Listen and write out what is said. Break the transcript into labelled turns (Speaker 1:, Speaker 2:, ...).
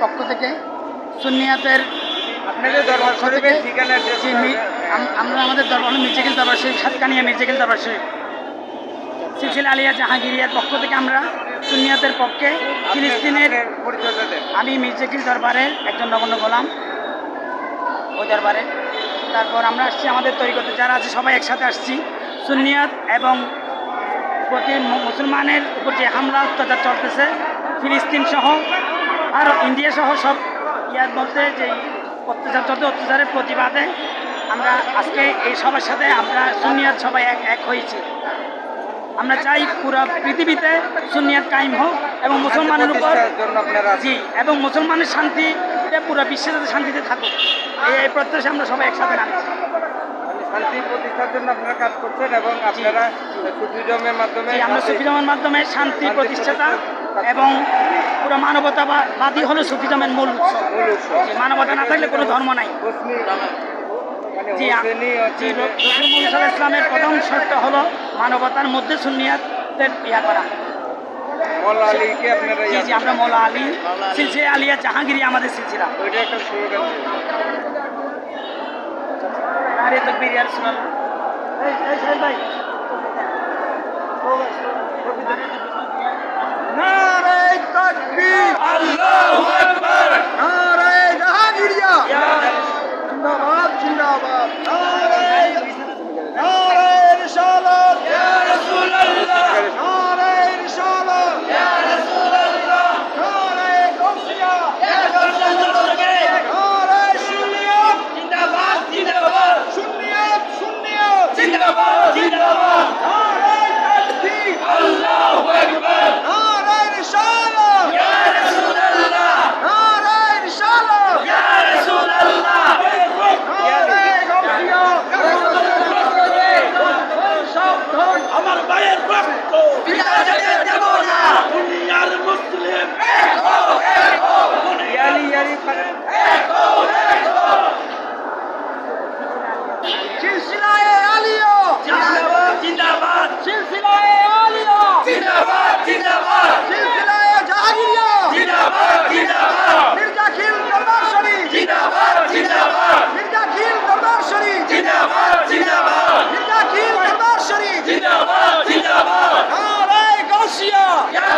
Speaker 1: পক্ষ থেকে
Speaker 2: আপনাদের দরবার শরীফের
Speaker 1: জি, মি- আম- আমরা আমাদের দরবার মির্জাকিল দরবার শরীফ সাতকানিয়া মির্জাকিল দরবার শরীফ সিলসিলা আলিয়া জাহাঙ্গীরিয়ার পক্ষ থেকে আমরা সুন্নিয়াতের পক্ষে ফিলিস্তিনের আমি মির্জাকিল দরবারের একজন নগণ্য গোলাম। ওই দরবারে। তারপর আমরা আসছি আমাদের তরিকতে যারা আছে সবাই একসাথে আসছি। সুন্নিয়াত এবং প্রতি মুসলমানের উপর যে হামলা অত্যাচার চলতেছে ফিলিস্তিন সহ আর ইন্ডিয়া সহ সব ইয়ার মধ্যে যে অত্যাচার চলতে অত্যাচারের প্রতিবাদে আমরা আজকে এই সবার সাথে আমরা সুন্নিয়াত সবাই এক এক হয়েছি। আমরা চাই পুরো পৃথিবীতে সুন্নিয়াত কায়েম হোক এবং মুসলমানের উপর
Speaker 2: জন্য আপনারা আছেন।
Speaker 1: জি এবং মুসলমানের শান্তি পুরো বিশ্বের যাতে শান্তিতে থাকুক। এই প্রত্যাশা আমরা সবাই একসাথে নামছি
Speaker 2: শান্তি প্রতিষ্ঠার জন্য আপনারা কাজ করছেন এবং আপনারা সুফিজমের মাধ্যমে
Speaker 1: আমরা সুফিজমের মাধ্যমে শান্তি প্রতিষ্ঠাতা এবং পুরো মানবতাবাদী হলো সুফিজমের মূল উৎস। মানবতা না থাকলে কোনো ধর্ম নাই।
Speaker 2: মানে
Speaker 1: জি জি রসুল ইসলামের প্রথম শর্ত হলো মানবতার মধ্যে সুন্নিয়াতের ইয়া করা। জি জি আমরা মৌলা আলী সিলসিলা আলিয়া জাহাঙ্গীরি আমাদের সিলসিলা। আরে তকবীর রাসূলুল্লাহ এই এই ভাই
Speaker 3: takbir. রক্ত
Speaker 1: রাশিয়া